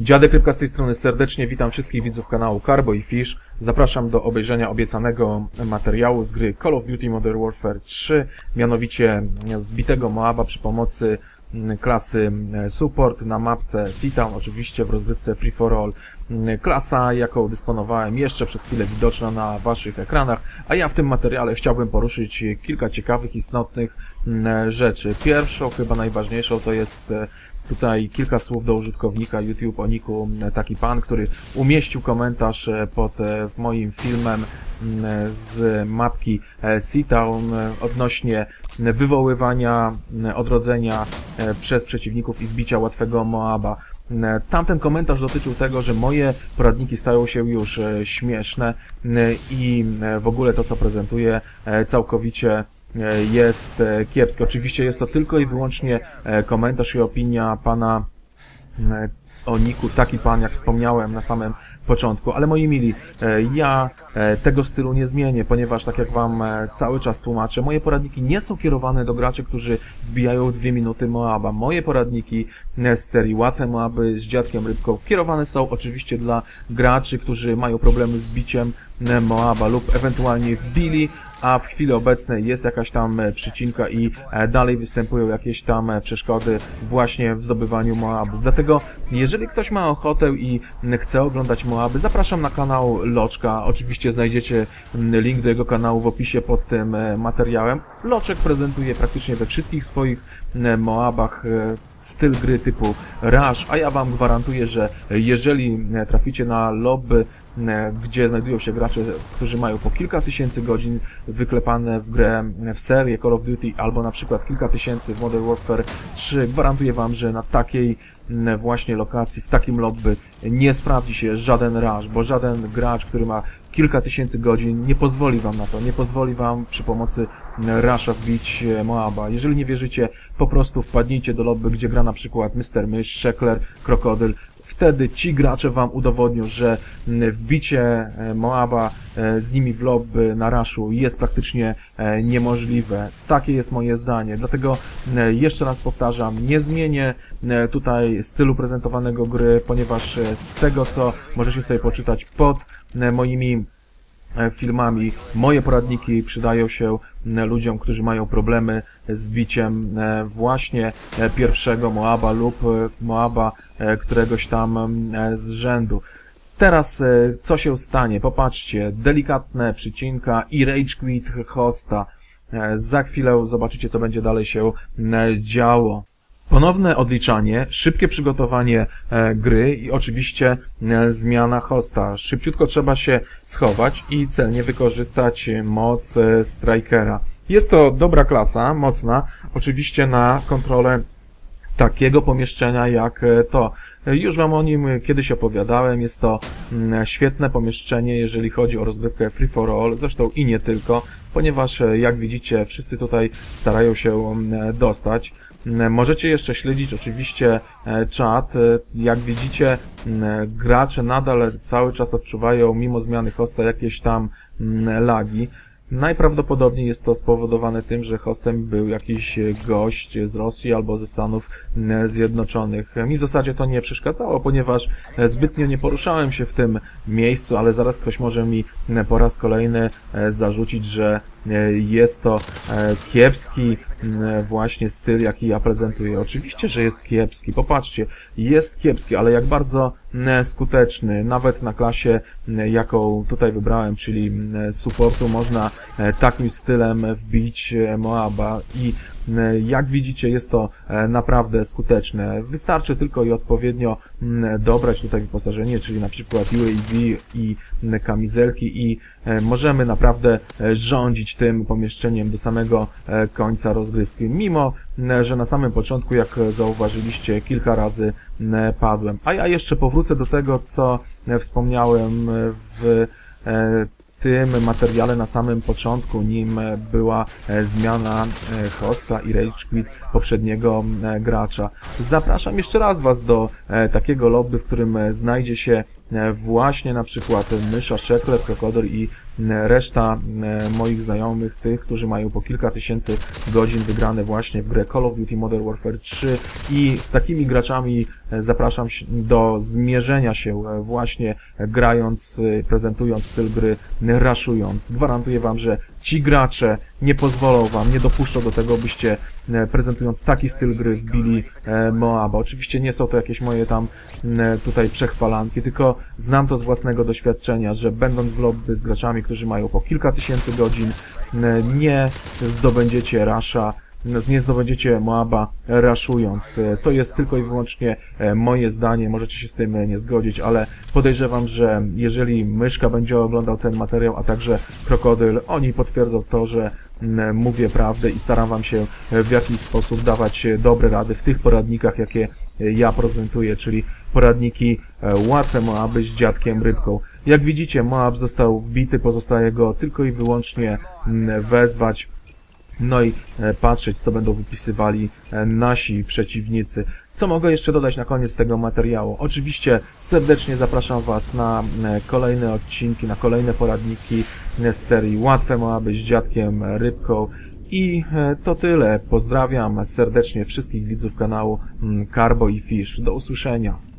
Dziadek Rybka z tej strony serdecznie witam wszystkich widzów kanału Carbo i Fish. Zapraszam do obejrzenia obiecanego materiału z gry Call of Duty Modern Warfare 3, mianowicie wbitego Moaba przy pomocy mm, klasy mm, Support na mapce Seatown, oczywiście w rozgrywce Free for All. Mm, Klasa, jaką dysponowałem, jeszcze przez chwilę widoczna na Waszych ekranach, a ja w tym materiale chciałbym poruszyć kilka ciekawych, istotnych rzeczy. Pierwszą, chyba najważniejszą, to jest e, Tutaj kilka słów do użytkownika YouTube o niku taki pan, który umieścił komentarz e, pod e, moim filmem z mapki Seatown e, odnośnie wywoływania odrodzenia przez przeciwników i wbicia łatwego Moaba. Tamten komentarz dotyczył tego, że moje poradniki stają się już śmieszne i w ogóle to, co prezentuję, całkowicie jest e, kiepskie. Oczywiście jest to tylko i wyłącznie e, komentarz i opinia pana e, o Niku, taki pan, jak wspomniałem na samym początku, ale moi mili, e, ja e, tego stylu nie zmienię, ponieważ tak jak wam e, cały czas tłumaczę, moje poradniki nie są kierowane do graczy, którzy wbijają dwie minuty Moaba. Moje poradniki e, z serii Łatwe Moaby z dziadkiem Rybką kierowane są oczywiście dla graczy, którzy mają problemy z biciem e, Moaba lub ewentualnie wbili, a w chwili obecnej jest jakaś tam e, przycinka i e, dalej występują jakieś tam e, przeszkody właśnie w zdobywaniu Moabów. Dlatego, jeżeli ktoś ma ochotę i chce oglądać Moaby, zapraszam na kanał Loczka. Oczywiście znajdziecie link do jego kanału w opisie pod tym materiałem. Loczek prezentuje praktycznie we wszystkich swoich Moabach styl gry typu Rush, a ja wam gwarantuję, że jeżeli traficie na lobby gdzie znajdują się gracze, którzy mają po kilka tysięcy godzin wyklepane w grę, w serię Call of Duty, albo na przykład kilka tysięcy w Modern Warfare 3. Gwarantuję Wam, że na takiej m, właśnie lokacji, w takim lobby nie sprawdzi się żaden rush, bo żaden gracz, który ma kilka tysięcy godzin, nie pozwoli Wam na to, nie pozwoli Wam przy pomocy m, rusha wbić e, Moaba. Jeżeli nie wierzycie, po prostu wpadnijcie do lobby, gdzie gra na przykład Mr. Mysz, Szekler, Krokodyl, wtedy ci gracze wam udowodnią, że wbicie e, Moaba e, z nimi w lobby na raszu jest praktycznie e, niemożliwe. Takie jest moje zdanie. Dlatego jeszcze raz powtarzam, nie zmienię tutaj stylu prezentowanego gry, ponieważ e, z tego co możecie sobie poczytać pod moimi e, filmami. Moje poradniki przydają się m, ludziom, którzy mają problemy z wbiciem e, właśnie e, pierwszego Moaba lub e, Moaba e, któregoś tam e, z rzędu. Teraz e, co się stanie? Popatrzcie, delikatne przycinka i rage quit hosta. E, Za chwilę zobaczycie, co będzie dalej się działo. Ponowne odliczanie, szybkie przygotowanie e, gry i oczywiście e, zmiana hosta. Szybciutko trzeba się schować i celnie wykorzystać moc e, Strikera. Jest to dobra klasa, mocna, oczywiście na kontrolę takiego pomieszczenia jak to. Już Wam o nim kiedyś opowiadałem, jest to mm, świetne pomieszczenie, jeżeli chodzi o rozgrywkę Free for All, zresztą i nie tylko, ponieważ e, jak widzicie wszyscy tutaj starają się mm, dostać. Mm, Możecie jeszcze śledzić oczywiście e, czat. E, Jak widzicie, gracze nadal cały czas odczuwają, mimo zmiany hosta, jakieś tam lagi. Najprawdopodobniej jest to spowodowane tym, że hostem był jakiś gość z Rosji albo ze Stanów Zjednoczonych. Mi w zasadzie to nie przeszkadzało, ponieważ e, zbytnio nie poruszałem się w tym miejscu, ale zaraz ktoś może mi po raz kolejny e, zarzucić, że e, jest to e, kiepski właśnie styl, jaki ja prezentuję. Oczywiście, że jest kiepski. Popatrzcie, jest kiepski, ale jak bardzo skuteczny. Nawet na klasie, jaką tutaj wybrałem, czyli supportu, można e, takim stylem wbić e, Moaba i jak widzicie jest to e, naprawdę skuteczne. Wystarczy tylko i odpowiednio dobrać tutaj wyposażenie, czyli na przykład UAV i mm, kamizelki i e, możemy naprawdę e, rządzić tym pomieszczeniem do samego e, końca rozgrywki. Mimo, m, że na samym początku, jak zauważyliście, kilka razy padłem. A ja jeszcze powrócę do tego, co wspomniałem w tym materiale na samym początku, nim była e, zmiana e, hosta i rage quit poprzedniego e, gracza. Zapraszam jeszcze raz Was do takiego lobby, w którym znajdzie się właśnie na przykład Mysza, Szekler, Krokodyl i e, reszta e, moich znajomych, tych, którzy mają po kilka tysięcy godzin wygrane właśnie w grę Call of Duty Modern Warfare 3 i z takimi graczami e, zapraszam do zmierzenia się e, właśnie e, grając, e, prezentując styl gry, e, raszując. Gwarantuję Wam, że ci gracze nie pozwolą Wam, nie dopuszczą do tego, byście e, prezentując taki styl gry wbili e, Moaba. Oczywiście nie są to jakieś moje tam tutaj przechwalanki, tylko znam to z własnego doświadczenia, że będąc w lobby z graczami, którzy mają po kilka tysięcy godzin, nie zdobędziecie rasza, nie zdobędziecie Moaba raszując. E, To jest tylko i wyłącznie e, moje zdanie, możecie się z tym e, nie zgodzić, ale podejrzewam, że jeżeli Myszka będzie oglądał ten materiał, a także Krokodyl, oni potwierdzą to, że mówię prawdę i staram wam się w jakiś sposób dawać dobre rady w tych poradnikach, jakie ja prezentuję, czyli poradniki łatwe Moaby z dziadkiem Rybką. Jak widzicie, Moab został wbity, pozostaje go tylko i wyłącznie wezwać no i e, patrzeć, co będą wypisywali e, nasi przeciwnicy. Co mogę jeszcze dodać na koniec tego materiału? Oczywiście serdecznie zapraszam Was na e, kolejne odcinki, na kolejne poradniki z serii Łatwe Moaby z dziadkiem Rybką. I to tyle. Pozdrawiam serdecznie wszystkich widzów kanału mm, Carbo i Fish. Do usłyszenia.